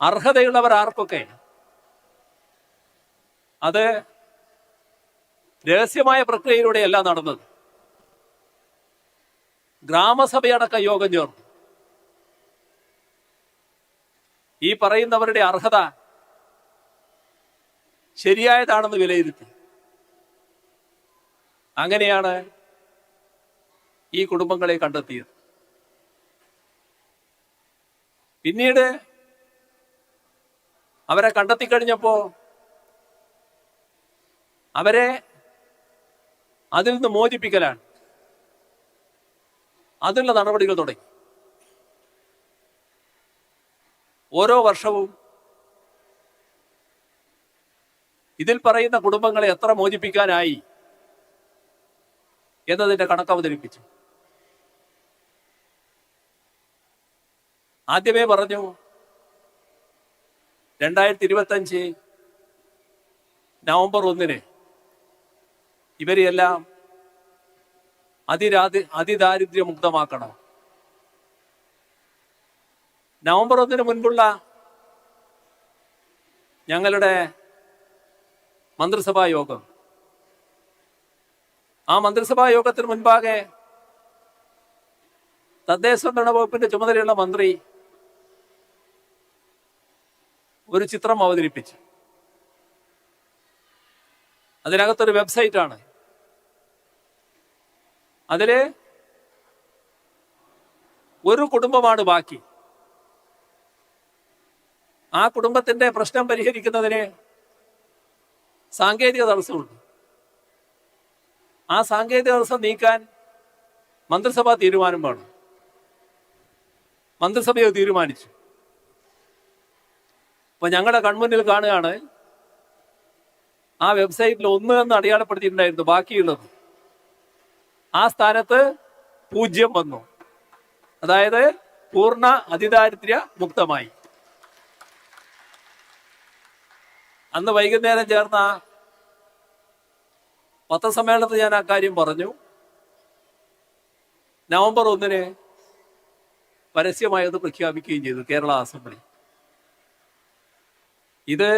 അർഹതയുള്ളവർ ആർക്കൊക്കെ? അത് രഹസ്യമായ പ്രക്രിയയിലൂടെയല്ല നടന്നത്. ഗ്രാമസഭയടക്കം യോഗം ചേർന്നു. ഈ പറയുന്നവരുടെ അർഹത ശരിയായതാണെന്ന് വിലയിരുത്തി. അങ്ങനെയാണ് ഈ കുടുംബങ്ങളെ കണ്ടെത്തിയത്. പിന്നീട് അവരെ കണ്ടെത്തിക്കഴിഞ്ഞപ്പോ അവരെ അതിൽ നിന്ന് മോചിപ്പിക്കലാണ്. അതിനുള്ള നടപടികൾ തുടങ്ങി. ഓരോ വർഷവും ഇതിൽ പറയുന്ന കുടുംബങ്ങളെ എത്ര മോചിപ്പിക്കാനായി എന്നതിന്റെ കണക്ക് അവതരിപ്പിച്ചു. ആദ്യമേ പറഞ്ഞു രണ്ടായിരത്തി ഇരുപത്തി അഞ്ച് നവംബർ ഒന്നിന് ഇവരെയെല്ലാം അതിരാതി അതിദാരിദ്ര്യമുക്തമാക്കണം. നവംബർ ഒന്നിന് മുൻപുള്ള ഞങ്ങളുടെ മന്ത്രിസഭാ യോഗം. ആ മന്ത്രിസഭാ യോഗത്തിന് മുൻപാകെ തദ്ദേശ ഭരണ വകുപ്പിന്റെ ചുമതലയുള്ള മന്ത്രി ഒരു ചിത്രം അവതരിപ്പിച്ചു. അതിനകത്തൊരു വെബ്സൈറ്റ് ആണ് അതിൽ ഒരു കുടുംബമാണ് ബാക്കി. ആ കുടുംബത്തിന്റെ പ്രശ്നം പരിഹരിക്കുന്നതിന് സാങ്കേതിക തടസ്സമുണ്ട്. ആ സാങ്കേതിക തടസ്സം നീക്കാൻ മന്ത്രിസഭ തീരുമാനം വേണം. മന്ത്രിസഭയോ തീരുമാനിച്ചു. അപ്പൊ ഞങ്ങളുടെ കൺമുന്നിൽ കാണുകയാണ് ആ വെബ്സൈറ്റിൽ ഒന്ന് എന്ന് അടയാളപ്പെടുത്തിയിട്ടുണ്ടായിരുന്നു ബാക്കിയുള്ളത്. ആ സ്ഥാനത്ത് പൂജ്യം വന്നു. അതായത് പൂർണ അതിദാരിദ്ര്യ മുക്തമായി. അന്ന് വൈകുന്നേരം ചേർന്ന പത്രസമ്മേളനത്തിൽ ഞാൻ ആ കാര്യം പറഞ്ഞു. നവംബർ ഒന്നിന് പരസ്യമായി അത് പ്രഖ്യാപിക്കുകയും ചെയ്തു കേരള അസംബ്ലി. ഇത്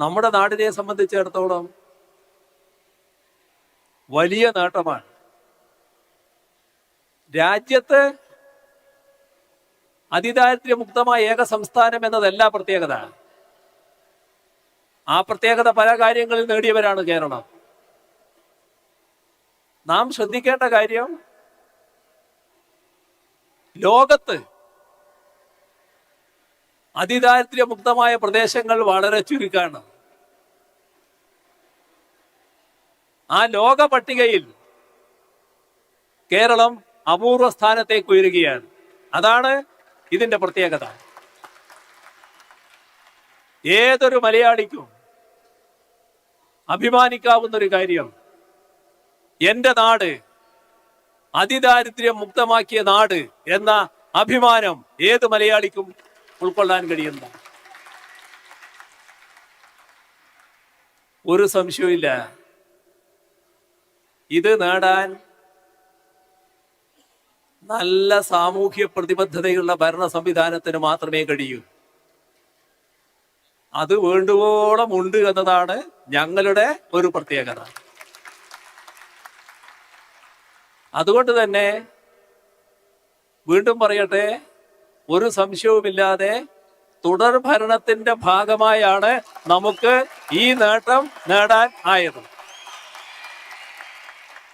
നമ്മുടെ നാടിനെ സംബന്ധിച്ചിടത്തോളം വലിയ നേട്ടമാണ്. രാജ്യത്ത് അതിദാരിദ്ര്യമുക്തമായ ഏക സംസ്ഥാനം എന്നതല്ല പ്രത്യേകത. ആ പ്രത്യേകത പല കാര്യങ്ങളിൽ നേടിയവരാണ് കേരളം. നാം ശ്രദ്ധിക്കേണ്ട കാര്യം ലോകത്ത് അതിദാരിദ്ര്യമുക്തമായ പ്രദേശങ്ങൾ വളരെ ചുരുക്കമാണ് ആ ലോക പട്ടികയിൽ കേരളം അപൂർവ സ്ഥാനത്തേക്ക് ഉയരുകയാണ്. അതാണ് ഇതിന്റെ പ്രത്യേകത. ഏതൊരു മലയാളിക്കും അഭിമാനിക്കാവുന്ന ഒരു കാര്യം എന്റെ നാട് അതിദാരിദ്ര്യം മുക്തമാക്കിയ നാട് എന്ന അഭിമാനം ഏത് മലയാളിക്കും ഉൾക്കൊള്ളാൻ കഴിയുന്ന. ഒരു സംശയവുമില്ല. ഇത് നേടാൻ നല്ല സാമൂഹ്യ പ്രതിബദ്ധതയുള്ള ഭരണ സംവിധാനത്തിന് മാത്രമേ കഴിയൂ. അത് വേണ്ടുവോളം ഉണ്ട് എന്നതാണ് ഞങ്ങളുടെ ഒരു പ്രത്യേകത. അതുകൊണ്ട് തന്നെ വീണ്ടും പറയട്ടെ ഒരു സംശയവുമില്ലാതെ തുടർ ഭരണത്തിന്റെ ഭാഗമായാണ് നമുക്ക് ഈ നേട്ടം നേടാൻ ആയത്.